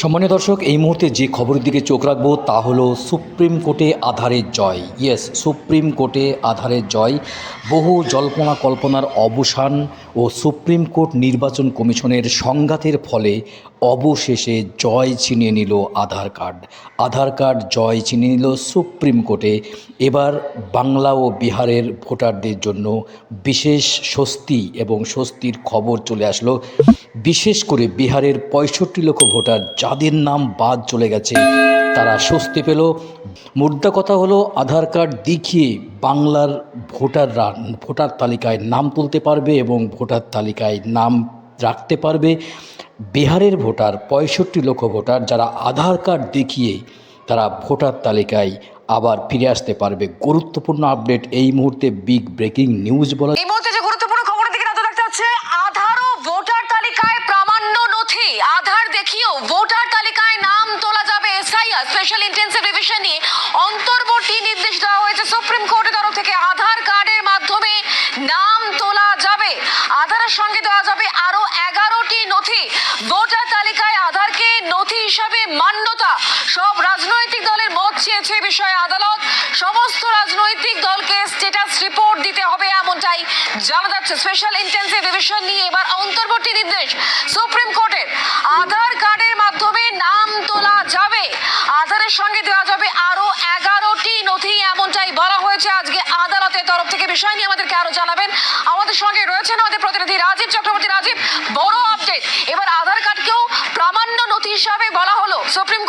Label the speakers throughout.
Speaker 1: সম্মানীয় দর্শক, এই মুহূর্তে যে খবরের দিকে চোখ রাখব তা হলো সুপ্রিম কোর্টে আধারের জয়। ইয়েস সুপ্রিম কোর্টে আধারের জয়। বহু জল্পনা কল্পনার অবসান ও সুপ্রিম কোর্ট নির্বাচন কমিশনের সংঘাতের ফলে অবশেষে জয় ছিনিয়ে নিল আধার কার্ড। আধার কার্ড জয় ছিনিয়ে নিল সুপ্রিম কোর্টে। এবার বাংলা ও বিহারের ভোটারদের জন্য বিশেষ স্বস্তি এবং স্বস্তির খবর চলে আসলো বিশেষ করে বিহারের পঁয়ষট্টি লক্ষ ভোটার যাদের নাম বাদ চলে গেছে, তারা স্বস্তি পেল। মুদ্রা কথা হলো আধার কার্ড দেখিয়ে বাংলার ভোটাররা ভোটার তালিকায় নাম তুলতে পারবে এবং ভোটার তালিকায় নাম রাখতে পারবে। বিহারের ভোটার, পঁয়ষট্টি লক্ষ ভোটার যারা আধার কার্ড দেখিয়ে তারা ভোটার তালিকায় আবার ফিরে আসতে পারবে। গুরুত্বপূর্ণ আপডেট এই মুহূর্তে বিগ ব্রেকিং নিউজ বলা
Speaker 2: আধার ভোটার তালিকায় নাম তোলা যাবে এসআইআর স্পেশাল ইন্টেন্সিভ রিভিশন নিয়ে অন্তর্বর্তী নির্দেশ দেওয়া হয়েছে সুপ্রিম কোর্টের তরফ থেকে। আধার কার্ডের মাধ্যমে নাম তোলা যাবে। আধারের সঙ্গে দেওয়া যাবে আরও এগারোটি নথি। ভোটার তালিকায় আধারকে নথি হিসাবে মান্যতা। সব রাজনৈতিক দলের মত চেয়েছে বিষয়ে আদালত। সমস্ত রাজনৈতিক দলকে স্ট্যাটাস রিপোর্ট দিতে হবে এমনটাই জানা যাচ্ছে। স্পেশাল ইন্টেন্সিভ রিভিশন নিয়ে এবার অন্তর্বর্তী নির্দেশ সুপ্রিম কোর্টের আধার কার্ডের মাধ্যমে নাম তোলা যাবে আধারের সঙ্গে দেওয়া যাবে আরও এগারোটি নথি এমনটাই বলা হয়েছে আজকে আদালতের তরফ থেকে বিষয় নিয়ে আমাদেরকে আরও জানাবেন। আমাদের সঙ্গে রয়েছেন আমাদের প্রতিনিধি রাজীব চক্রবর্তী। রাজীব, বড় আপডেট এবার আধার কার্ডকেও প্রামাণ্য নথি হিসাবে বলা হলো। সুপ্রিম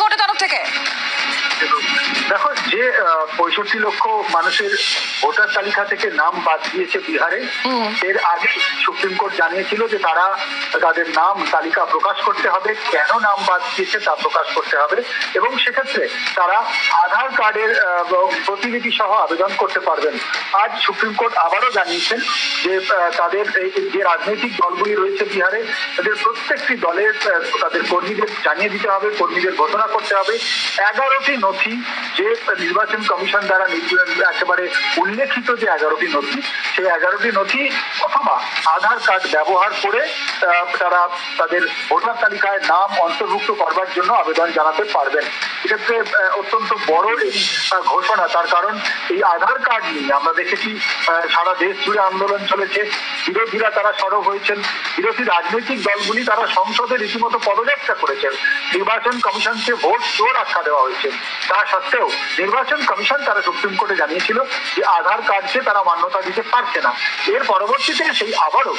Speaker 3: দেখো যে পঁয়ষট্টি লক্ষ মানুষের ভোটার তালিকা থেকে নাম বাদ দিয়েছে বিহারে এর আগে সুপ্রিম কোর্ট জানিয়েছিল যে তারা তাদের নাম তালিকা প্রকাশ করতে হবে কেন নাম বাদ দিয়েছে তা প্রকাশ করতে হবে এবং সেক্ষেত্রে তারা আধার কার্ডের প্রতিলিপি সহ আবেদন করতে পারবেন। আজ সুপ্রিম কোর্ট আবারও জানিয়েছেন যে তাদের যে রাজনৈতিক দলগুলি রয়েছে বিহারে তাদের প্রত্যেকটি দলের তাদের কর্মীদের জানিয়ে দিতে হবে কর্মীদের ঘোষণা করতে হবে। এগারোটি নথি যে নির্বাচন কমিশন দ্বারা একেবারে উল্লেখিত যে এগারোটি নথি, সেই এগারোটি নথি অথবা আধার কার্ড ব্যবহার করে তারা তাদের ভোটার তালিকায় নাম অন্তর্ভুক্ত করবার জন্য আবেদন জানাতে পারবেন। এক্ষেত্রে অত্যন্ত বড় এই ঘোষণা, তার কারণ এই আধার কার্ড নিয়ে আমরা দেখেছি সারা দেশ জুড়ে আন্দোলন চলেছে। বিরোধীরা তারা সরব হয়েছেন। বিরোধী রাজনৈতিক দলগুলি তারা সংসদে রীতিমতো পদযাত্রা করেছেন। নির্বাচন কমিশনকে ভোট চোর আখ্যা দেওয়া হয়েছে। তা সত্ত্বেও নির্বাচন কমিশন তারা সুপ্রিম কোর্টে জানিয়েছিল যে আধার কার্ডকে তারা মান্যতা দিতে পারছে না। এর পরবর্তীতে সেই আবারও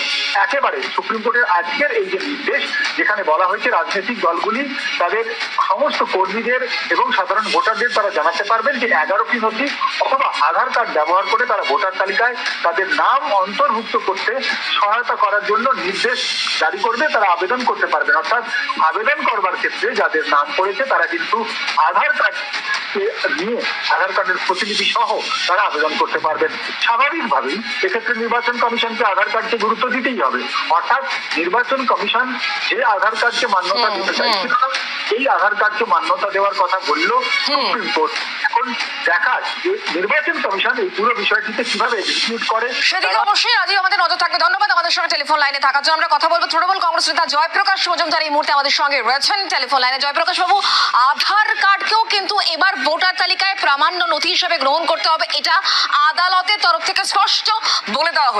Speaker 3: একেবারে সুপ্রিম কোর্টের আজকের এই যে নির্দেশ, যেখানে বলা হয়েছে রাজনৈতিক দলগুলি তাদের সমস্ত কর্মীদের এবং সাধারণ ভোটারদের তারা জানাতে পারবেন যে এগারোটি নথি অথবা আধার কার্ড ব্যবহার করে তারা ভোটার তালিকায় তাদের নাম অন্তর্ভুক্ত করতে সহায়তা করার জন্য নির্দেশ জারি করবে, তারা আবেদন করতে পারবেন। অর্থাৎ আবেদন করবার ক্ষেত্রে যাদের নাম পড়েছে তারা কিন্তু আধার কার্ড নিয়ে আধার কার্ডের প্রতিলিপি সহ তারা আবেদন করতে পারবেন। স্বাভাবিকভাবেই এক্ষেত্রে নির্বাচন কমিশনকে আধার কার্ডকে গুরুত্ব দিতেই হবে। অর্থাৎ নির্বাচন কমিশন যে আধার কার্ডকে মান্যতা দিতে চাইছিল না, এই আধার কার্ডকে মান্যতা দেওয়ার কথা বলল সুপ্রিম কোর্ট। এখন দেখার যে নির্বাচন কমিশন এই পুরো বিষয়টিতে কীভাবে এক্সিকিউট করে।
Speaker 2: সেদিকে অবশ্যই আজই আমাদের নজর থাকবে। ধন্যবাদ আমাদের সঙ্গে টেলিফোন লাইনে থাকার জন্য। আমরা কথা বলব তৃণমূল কংগ্রেস নেতা জয়প্রকাশ মজুমদার এই মুহূর্তে আমাদের সঙ্গে রয়েছেন। টেলিফোন লাইনে জয়প্রকাশ বাবু আধার কিন্তু এবার ভোটার তালিকায় প্রামাণ্য নথি হিসেবে গ্রহণ করতে হবে। এটা আদালতের তরফ থেকে স্পষ্ট বলে দেওয়া হলো।